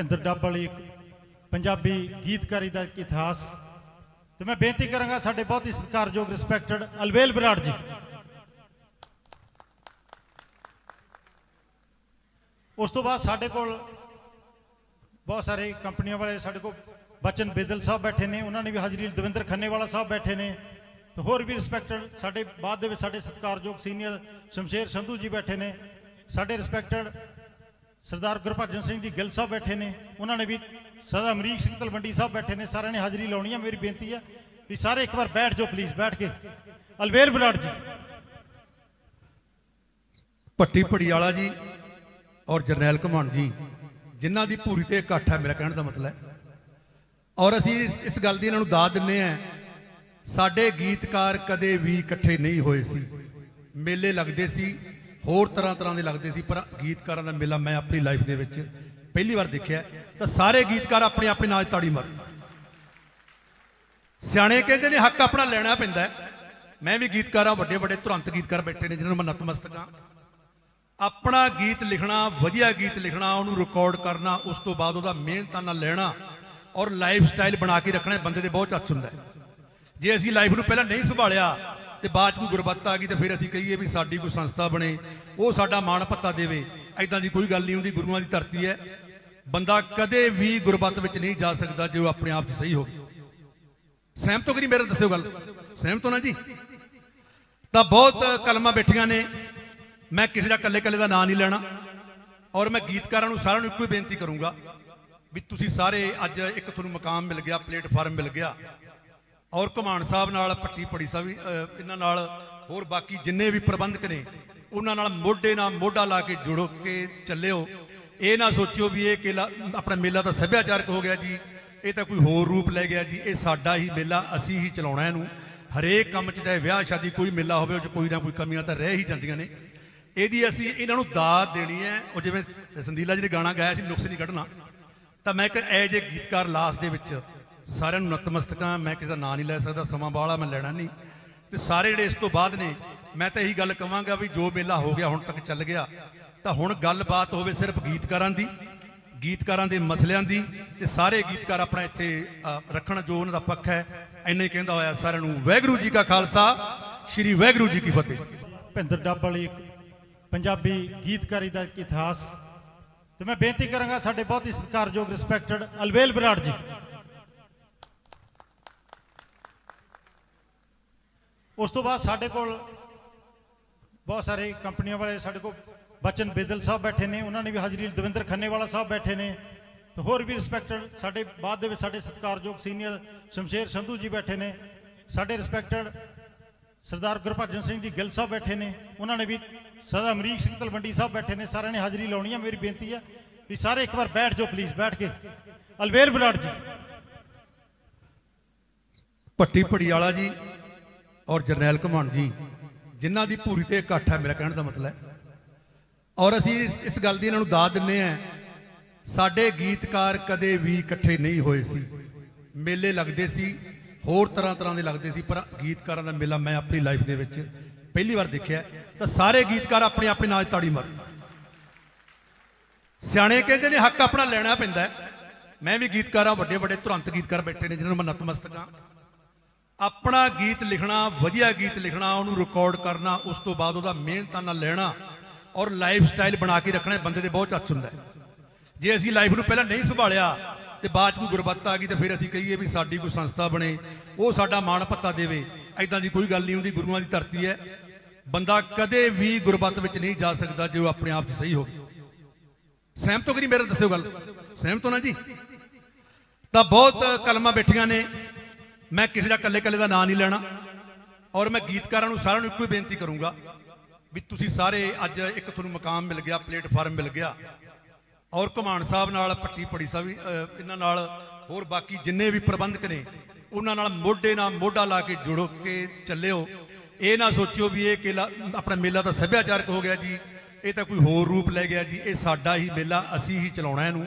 ਭਿੰਦਰ ਡੱਬ ਵਾਲੀ ਪੰਜਾਬੀ ਗੀਤਕਾਰੀ ਦਾ ਇਤਿਹਾਸ। ਤੇ ਮੈਂ ਬੇਨਤੀ ਕਰਾਂਗਾ ਸਾਡੇ ਬਹੁਤ ਹੀ ਸਤਿਕਾਰਯੋਗ ਰਿਸਪੈਕਟਡ ਅਲਵੇਲ ਬਰਾੜ ਜੀ। ਉਸ ਤੋਂ ਬਾਅਦ ਸਾਡੇ ਕੋਲ ਬਹੁਤ ਸਾਰੇ ਕੰਪਨੀਆਂ ਵਾਲੇ ਸਾਡੇ ਕੋਲ ਬਚਨ ਬੇਦਲ ਸਾਹਿਬ ਬੈਠੇ ਨੇ, ਉਹਨਾਂ ਨੇ ਵੀ ਹਾਜ਼ਰੀ ਦਵਿੰਦਰ ਖੰਨੇਵਾਲਾ ਸਾਹਿਬ ਬੈਠੇ ਨੇ। ਤੇ ਹੋਰ ਵੀ ਰਿਸਪੈਕਟਡ ਸਾਡੇ ਬਾਅਦ ਦੇ ਵਿੱਚ ਸਾਡੇ ਸਤਿਕਾਰਯੋਗ ਸੀਨੀਅਰ ਸ਼ਮਸ਼ੇਰ ਸੰਧੂ ਜੀ ਬੈਠੇ ਨੇ। ਸਾਡੇ ਰਿਸਪੈਕਟਡ ਸਰਦਾਰ ਗੁਰਭਜਨ ਸਿੰਘ ਜੀ ਗਿੱਲ ਸਾਹਿਬ ਬੈਠੇ ਨੇ, ਉਹਨਾਂ ਨੇ ਵੀ ਸਰਦਾਰ ਅਮਰੀਕ ਸਿੰਘ ਤਲਵੰਡੀ ਸਾਹਿਬ ਬੈਠੇ ਨੇ, ਸਾਰਿਆਂ ਨੇ ਹਾਜ਼ਰੀ ਲਾਉਣੀ ਹੈ ਮੇਰੀ ਬੇਨਤੀ ਹੈ ਵੀ ਸਾਰੇ ਇੱਕ ਵਾਰ ਬੈਠ ਜਾਓ ਪਲੀਜ਼ ਬੈਠ ਕੇ। ਅਲਵੇਲ ਬਰਾੜ ਜੀ। ਭੱਟੀ ਪੜਿਆਲਾ ਜੀ ਔਰ ਜਰਨੈਲ ਘਮਣ ਜੀ, ਜਿਨ੍ਹਾਂ ਦੀ ਪੂਰੀ ਤੇ ਇਕੱਠ ਹੈ ਮੇਰਾ ਕਹਿਣ ਦਾ ਮਤਲਬ ਹੈ। ਔਰ ਅਸੀਂ ਇਸ- ਇਸ ਗੱਲ ਦੀ ਇਹਨਾਂ ਨੂੰ ਦਾਦ ਦਿੰਨੇ ਆ ਸਾਡੇ ਗੀਤਕਾਰ ਕਦੇ ਵੀ ਇਕੱਠੇ ਨਹੀਂ ਹੋਏ ਸੀ। ਮੇਲੇ ਲੱਗਦੇ ਸੀ ਹੋਰ ਤਰ੍ਹਾਂ ਤਰ੍ਹਾਂ ਦੇ ਲੱਗਦੇ ਸੀ, ਪਰ ਗੀਤਕਾਰਾਂ ਦਾ ਮੇਲਾ ਮੈਂ ਆਪਣੀ ਲਾਈਫ ਦੇ ਵਿੱਚ ਪਹਿਲੀ ਵਾਰ ਦੇਖਿਆ ਤਾਂ ਸਾਰੇ ਗੀਤਕਾਰ ਆਪਣੇ ਆਪਣੇ ਨਾਲ ਤਾੜੀ ਮਾਰ ਸਿਆਣੇ ਕਹਿੰਦੇ ਨੇ, ਹੱਕ ਆਪਣਾ ਲੈਣਾ ਪੈਂਦਾ ਮੈਂ ਵੀ ਗੀਤਕਾਰਾਂ, ਵੱਡੇ ਵੱਡੇ ਤੁਰੰਤ ਗੀਤਕਾਰ ਬੈਠੇ ਨੇ, ਜਿਨ੍ਹਾਂ ਨੂੰ ਮੈਂ ਨਤਮਸਤਕ ਹਾਂ। ਆਪਣਾ ਗੀਤ ਲਿਖਣਾ, ਵਧੀਆ ਗੀਤ ਲਿਖਣਾ, ਉਹਨੂੰ ਰਿਕਾਰਡ ਕਰਨਾ, ਉਸ ਤੋਂ ਬਾਅਦ ਉਹਦਾ ਮਿਹਨਤਾਂ ਨਾਲ ਲੈਣਾ ਔਰ ਲਾਈਫ ਸਟਾਈਲ ਬਣਾ ਕੇ ਰੱਖਣਾ ਬੰਦੇ ਦੇ ਬਹੁਤ ਹੱਥ ਹੁੰਦਾ ਜੇ ਅਸੀਂ ਲਾਈਫ ਨੂੰ ਪਹਿਲਾਂ ਨਹੀਂ ਸੰਭਾਲਿਆ ਤੇ ਬਾਅਦ ਚ ਕੋਈ ਗੁਰਬੱਤ ਆ ਗਈ ਤੇ ਫਿਰ ਅਸੀਂ ਕਹੀਏ ਵੀ ਸਾਡੀ ਕੋਈ ਸੰਸਥਾ ਬਣੇ, ਉਹ ਸਾਡਾ ਮਾਣ ਭੱਤਾ ਦੇਵੇ। ਐਦਾਂ ਦੀ ਕੋਈ ਗੱਲ ਨਹੀਂ ਹੁੰਦੀ, ਗੁਰੂਆਂ ਦੀ ਧਰਤੀ ਹੈ। ਬੰਦਾ ਕਦੇ ਵੀ ਗੁਰਬੱਤ ਵਿੱਚ ਨਹੀਂ ਜਾ ਸਕਦਾ ਜੇ ਉਹ ਆਪਣੇ ਆਪ 'ਚ ਸਹੀ ਹੋਵੇ। ਸਹਿਮਤ ਹੋ ਕਿ ਨਹੀਂ ਮੇਰੇ ਨਾਲ ਦੱਸਿਓ ਗੱਲ? ਸਹਿਮਤ ਹੋ ਨਾ ਜੀ? ਤਾਂ ਬਹੁਤ ਕਲਮਾਂ ਬੈਠੀਆਂ ਨੇ। ਮੈਂ ਕਿਸੇ ਦਾ ਕੱਲੇ ਕੱਲੇ ਦਾ ਨਾਂ ਨਹੀਂ ਲੈਣਾ। ਔਰ ਮੈਂ ਗੀਤਕਾਰਾਂ ਨੂੰ ਸਾਰਿਆਂ ਨੂੰ ਇੱਕੋ ਹੀ ਬੇਨਤੀ ਕਰੂੰਗਾ ਵੀ ਤੁਸੀਂ ਸਾਰੇ ਅੱਜ ਇੱਕ ਤੁਹਾਨੂੰ ਮਕਾਮ ਮਿਲ ਗਿਆ, ਪਲੇਟਫਾਰਮ ਮਿਲ ਗਿਆ। ਔਰ ਘਮਾਨ ਸਾਹਿਬ ਨਾਲ ਪੱਟੀ ਪੜੀ ਸਾਹਿਬ ਇਹਨਾਂ ਨਾਲ ਹੋਰ ਬਾਕੀ ਜਿੰਨੇ ਵੀ ਪ੍ਰਬੰਧਕ ਨੇ, ਉਹਨਾਂ ਨਾਲ ਮੋਢੇ ਨਾਲ ਮੋਢਾ ਲਾ ਕੇ ਜੁੜੋ ਕੇ ਚੱਲਿਓ। ਇਹ ਨਾ ਸੋਚਿਓ ਵੀ ਇਹ ਕਿਲਾ, ਆਪਣਾ ਮੇਲਾ ਤਾਂ ਸੱਭਿਆਚਾਰਕ ਹੋ ਗਿਆ ਜੀ। ਇਹ ਤਾਂ ਕੋਈ ਹੋਰ ਰੂਪ ਲੈ ਗਿਆ ਜੀ। ਇਹ ਸਾਡਾ ਹੀ ਮੇਲਾ, ਅਸੀਂ ਹੀ ਚਲਾਉਣਾ ਇਹਨੂੰ। ਹਰੇਕ ਕੰਮ 'ਚ ਚਾਹੇ ਵਿਆਹ, ਸ਼ਾਦੀ ਕੋਈ ਮੇਲਾ ਹੋਵੇ, ਉਹ 'ਚ ਕੋਈ ਨਾ ਕੋਈ ਕਮੀਆਂ ਤਾਂ ਰਹਿ ਹੀ ਜਾਂਦੀਆਂ ਨੇ। ਇਹਦੀ ਅਸੀਂ ਇਹਨਾਂ ਨੂੰ ਦਾਤ ਦੇਣੀ ਹੈ। ਉਹ ਜਿਵੇਂ ਸੰਦੀਲਾ ਜੀ ਨੇ ਗਾਣਾ ਗਾਇਆ ਸੀ, ਨੁਕਸ ਨਹੀਂ ਕੱਢਣਾ। ਤਾਂ ਮੈਂ ਇੱਕ ਐ ਜੇ ਗੀਤਕਾਰ ਲਾਸਟ ਦੇ ਵਿੱਚ ਸਾਰਿਆਂ ਨੂੰ ਨਤਮਸਤਕਾਂ, ਮੈਂ ਕਿਸੇ ਦਾ ਨਾਂ ਨਹੀਂ ਲੈ ਸਕਦਾ, ਸਮਾਂ ਬਾਹਲਾ ਮੈਂ ਲੈਣਾ ਨਹੀਂ। ਤੇ ਸਾਰੇ ਜਿਹੜੇ ਇਸ ਤੋਂ ਬਾਅਦ ਨੇ, ਮੈਂ ਤਾਂ ਇਹੀ ਗੱਲ ਕਵਾਂਗਾ ਵੀ ਜੋ ਮੇਲਾ ਹੋ ਗਿਆ, ਹੁਣ ਤੱਕ ਚੱਲ ਗਿਆ, ਤਾਂ ਹੁਣ ਗੱਲਬਾਤ ਹੋਵੇ ਸਿਰਫ ਗੀਤਕਾਰਾਂ ਦੀ, ਗੀਤਕਾਰਾਂ ਦੇ ਮਸਲਿਆਂ ਦੀ, ਤੇ ਸਾਰੇ ਗੀਤਕਾਰ ਆਪਣਾ ਇੱਥੇ ਰੱਖਣ ਜੋ ਉਹਨਾਂ ਦਾ ਪੱਖ ਹੈ, ਇੰਨੇ ਕਹਿੰਦਾ ਹੋਇਆ ਸਾਰਿਆਂ ਨੂੰ, ਵਾਹਿਗੁਰੂ ਜੀ ਕਾ ਖਾਲਸਾ, ਸ੍ਰੀ ਵਾਹਿਗੁਰੂ ਜੀ ਕੀ ਫਤਿਹ। ਭਿੰਦਰ ਡੱਬ ਵਾਲੀ ਪੰਜਾਬੀ ਗੀਤਕਾਰੀ ਦਾ ਇਤਿਹਾਸ, ਤੇ ਮੈਂ ਬੇਨਤੀ ਕਰਾਂਗਾ ਸਾਡੇ ਬਹੁਤ ਹੀ ਸਤਿਕਾਰਯੋਗ ਰਿਸਪੈਕਟਡ ਅਲਵੇਲ ਬਰਾੜ ਜੀ। ਉਸ ਤੋਂ ਬਾਅਦ ਸਾਡੇ ਕੋਲ ਬਹੁਤ ਸਾਰੇ ਕੰਪਨੀਆਂ ਵਾਲੇ ਸਾਡੇ ਕੋਲ ਬਚਨ ਬੇਦਲ ਸਾਹਿਬ ਬੈਠੇ ਨੇ, ਉਹਨਾਂ ਨੇ ਵੀ ਹਾਜ਼ਰੀ ਦਵਿੰਦਰ ਖੰਨੇਵਾਲਾ ਸਾਹਿਬ ਬੈਠੇ ਨੇ, ਤੇ ਹੋਰ ਵੀ ਰਿਸਪੈਕਟਡ ਸਾਡੇ ਬਾਅਦ ਦੇ ਵਿੱਚ ਸਾਡੇ ਸਤਿਕਾਰਯੋਗ ਸੀਨੀਅਰ ਸ਼ਮਸ਼ੇਰ ਸੰਧੂ ਜੀ ਬੈਠੇ ਨੇ, ਸਾਡੇ ਰਿਸਪੈਕਟਡ ਸਰਦਾਰ ਗੁਰਭਜਨ ਸਿੰਘ ਜੀ ਗਿੱਲ ਸਾਹਿਬ ਬੈਠੇ ਨੇ, ਉਹਨਾਂ ਨੇ ਵੀ ਸਰਦਾਰ ਅਮਰੀਕ ਸਿੰਘ ਤਲਵੰਡੀ ਸਾਹਿਬ ਬੈਠੇ ਨੇ, ਸਾਰਿਆਂ ਨੇ ਹਾਜ਼ਰੀ ਲਾਉਣੀ ਹੈ ਮੇਰੀ ਬੇਨਤੀ ਹੈ ਵੀ ਸਾਰੇ ਇੱਕ ਵਾਰ ਬੈਠ ਜਾਓ ਪਲੀਜ਼ ਬੈਠ ਕੇ। ਅਲਵੇਲ ਬਰਾੜ ਜੀ। ਭੱਟੀ ਪੜੀਵਾਲਾ ਜੀ ਔਰ ਜਰਨੈਲ ਘਮਾਨ ਜੀ, ਜਿਨ੍ਹਾਂ ਦੀ ਭੂਰੀ ਤੇ ਇਕੱਠ ਹੈ ਮੇਰਾ ਕਹਿਣ ਦਾ ਮਤਲਬ ਹੈ। ਔਰ ਅਸੀਂ ਇਸ- ਇਸ ਗੱਲ ਦੀ ਇਹਨਾਂ ਨੂੰ ਦਾਦ ਦਿੰਨੇ ਆ ਸਾਡੇ ਗੀਤਕਾਰ ਕਦੇ ਵੀ ਇਕੱਠੇ ਨਹੀਂ ਹੋਏ ਸੀ। ਮੇਲੇ ਲੱਗਦੇ ਸੀ, ਹੋਰ ਤਰ੍ਹਾਂ ਤਰ੍ਹਾਂ ਦੇ ਲੱਗਦੇ ਸੀ, ਪਰ ਗੀਤਕਾਰਾਂ ਦਾ ਮੇਲਾ ਮੈਂ ਆਪਣੀ ਲਾਈਫ ਦੇ ਵਿੱਚ ਪਹਿਲੀ ਵਾਰ ਦੇਖਿਆ ਤਾਂ ਸਾਰੇ ਗੀਤਕਾਰ ਆਪਣੇ ਆਪਣੇ ਨਾਲ ਤਾੜੀ ਮਾਰ ਸਿਆਣੇ ਕਹਿੰਦੇ ਨੇ, ਹੱਕ ਆਪਣਾ ਲੈਣਾ ਪੈਂਦਾ ਮੈਂ ਵੀ ਗੀਤਕਾਰਾਂ ਵੱਡੇ ਵੱਡੇ ਤੁਰੰਤ ਗੀਤਕਾਰ ਬੈਠੇ ਨੇ, ਜਿਨ੍ਹਾਂ ਨੂੰ ਮੈਂ ਨਤਮਸਤਕ ਹਾਂ। ਆਪਣਾ ਗੀਤ ਲਿਖਣਾ, ਵਧੀਆ ਗੀਤ ਲਿਖਣਾ, ਉਹਨੂੰ ਰਿਕਾਰਡ ਕਰਨਾ, ਉਸ ਤੋਂ ਬਾਅਦ ਉਹਦਾ ਮਿਹਨਤਾਂ ਨਾਲ ਲੈਣਾ ਔਰ ਲਾਈਫ ਸਟਾਈਲ ਬਣਾ ਕੇ ਰੱਖਣਾ ਬੰਦੇ ਦੇ ਬਹੁਤ ਹੱਥ ਹੁੰਦਾ ਜੇ ਅਸੀਂ ਲਾਈਫ ਨੂੰ ਪਹਿਲਾਂ ਨਹੀਂ ਸੰਭਾਲਿਆ ਤੇ ਬਾਅਦ ਚ ਕੋਈ ਗੁਰਬੱਤ ਆ ਗਈ ਤੇ ਫਿਰ ਅਸੀਂ ਕਹੀਏ ਵੀ ਸਾਡੀ ਕੋਈ ਸੰਸਥਾ ਬਣੇ, ਉਹ ਸਾਡਾ ਮਾਣ ਭੱਤਾ ਦੇਵੇ ਐਦਾਂ ਦੀ ਕੋਈ ਗੱਲ ਨਹੀਂ ਹੁੰਦੀ, ਗੁਰੂਆਂ ਦੀ ਧਰਤੀ ਹੈ। ਬੰਦਾ ਕਦੇ ਵੀ ਗੁਰਬੱਤ ਵਿੱਚ ਨਹੀਂ ਜਾ ਸਕਦਾ ਜੇ ਉਹ ਆਪਣੇ ਆਪ 'ਚ ਸਹੀ ਹੋਵੇ। ਸਹਿਮਤ ਹੋ ਕਿ ਨਹੀਂ ਮੇਰੇ ਦੱਸਿਓ ਗੱਲ? ਸਹਿਮਤ ਹੋ ਨਾ ਜੀ? ਤਾਂ ਬਹੁਤ ਕਲਮਾਂ ਬੈਠੀਆਂ ਨੇ। ਮੈਂ ਕਿਸੇ ਦਾ ਕੱਲੇ ਕੱਲੇ ਦਾ ਨਾਂ ਨਹੀਂ ਲੈਣਾ ਔਰ ਮੈਂ ਗੀਤਕਾਰਾਂ ਨੂੰ ਸਾਰਿਆਂ ਨੂੰ ਇੱਕੋ ਹੀ ਬੇਨਤੀ ਕਰੂੰਗਾ ਵੀ ਤੁਸੀਂ ਸਾਰੇ ਅੱਜ ਇੱਕ ਤੁਹਾਨੂੰ ਮਕਾਮ ਮਿਲ ਗਿਆ, ਪਲੇਟਫਾਰਮ ਮਿਲ ਗਿਆ। ਔਰ ਘਮਾਨ ਸਾਹਿਬ ਨਾਲ, ਪੱਟੀ ਪੜੀ ਸਾਹਿਬ ਇਹਨਾਂ ਨਾਲ ਹੋਰ ਬਾਕੀ ਜਿੰਨੇ ਵੀ ਪ੍ਰਬੰਧਕ ਨੇ, ਉਹਨਾਂ ਨਾਲ ਮੋਢੇ ਨਾਲ ਮੋਢਾ ਲਾ ਕੇ ਜੁੜੋ ਕੇ ਚੱਲਿਓ। ਇਹ ਨਾ ਸੋਚਿਓ ਵੀ ਇਹ ਕਿਲਾ, ਆਪਣਾ ਮੇਲਾ ਤਾਂ ਸੱਭਿਆਚਾਰਕ ਹੋ ਗਿਆ ਜੀ, ਇਹ ਤਾਂ ਕੋਈ ਹੋਰ ਰੂਪ ਲੈ ਗਿਆ ਜੀ, ਇਹ ਸਾਡਾ ਹੀ ਮੇਲਾ, ਅਸੀਂ ਹੀ ਚਲਾਉਣਾ ਇਹਨੂੰ।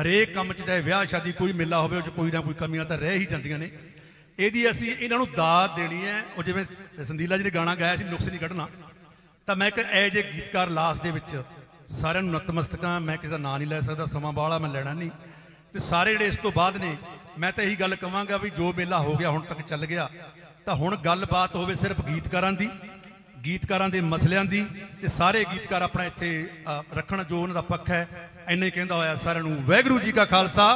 ਹਰੇਕ ਕੰਮ 'ਚ ਚਾਹੇ ਵਿਆਹ ਸ਼ਾਦੀ ਕੋਈ ਮੇਲਾ ਹੋਵੇ, ਉਹ 'ਚ ਕੋਈ ਨਾ ਕੋਈ ਕਮੀਆਂ ਤਾਂ ਰਹਿ ਹੀ ਜਾਂਦੀਆਂ ਨੇ। ਇਹਦੀ ਅਸੀਂ ਇਹਨਾਂ ਨੂੰ ਦਾਤ ਦੇਣੀ ਹੈ। ਉਹ ਜਿਵੇਂ ਸੰਦੀਲਾ ਜੀ ਨੇ ਗਾਣਾ ਗਾਇਆ ਸੀ ਨੁਕਸ ਨਹੀਂ ਕੱਢਣਾ। ਤਾਂ ਮੈਂ ਇੱਕ ਐ ਜੇ ਗੀਤਕਾਰ ਲਾਸਟ ਦੇ ਵਿੱਚ ਸਾਰਿਆਂ ਨੂੰ ਨਤਮਸਤਕਾਂ ਮੈਂ ਕਿਸੇ ਦਾ ਨਾਂ ਨਹੀਂ ਲੈ ਸਕਦਾ ਸਮਾਂ ਬਾਹਲਾ ਮੈਂ ਲੈਣਾ ਨਹੀਂ। ਤੇ ਸਾਰੇ ਜਿਹੜੇ ਇਸ ਤੋਂ ਬਾਅਦ ਨੇ ਮੈਂ ਤਾਂ ਇਹੀ ਗੱਲ ਕਵਾਂਗਾ ਵੀ ਜੋ ਮੇਲਾ ਹੋ ਗਿਆ ਹੁਣ ਤੱਕ ਚੱਲ ਗਿਆ। ਤਾਂ ਹੁਣ ਗੱਲਬਾਤ ਹੋਵੇ ਸਿਰਫ ਗੀਤਕਾਰਾਂ ਦੀ ਗੀਤਕਾਰਾਂ ਦੇ ਮਸਲਿਆਂ ਦੀ ਤੇ ਸਾਰੇ ਗੀਤਕਾਰ ਆਪਣਾ ਇੱਥੇ ਅ, ਰੱਖਣ ਜੋ ਉਹਨਾਂ ਦਾ ਪੱਖ ਹੈ। ਇੰਨੇ ਕਹਿੰਦਾ ਹੋਇਆ ਸਾਰਿਆਂ ਨੂੰ ਵਾਹਿਗੁਰੂ ਜੀ ਕਾ ਖਾਲਸਾ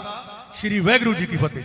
ਸ੍ਰੀ ਵਾਹਿਗੁਰੂ ਜੀ ਕੀ ਫਤਿਹ।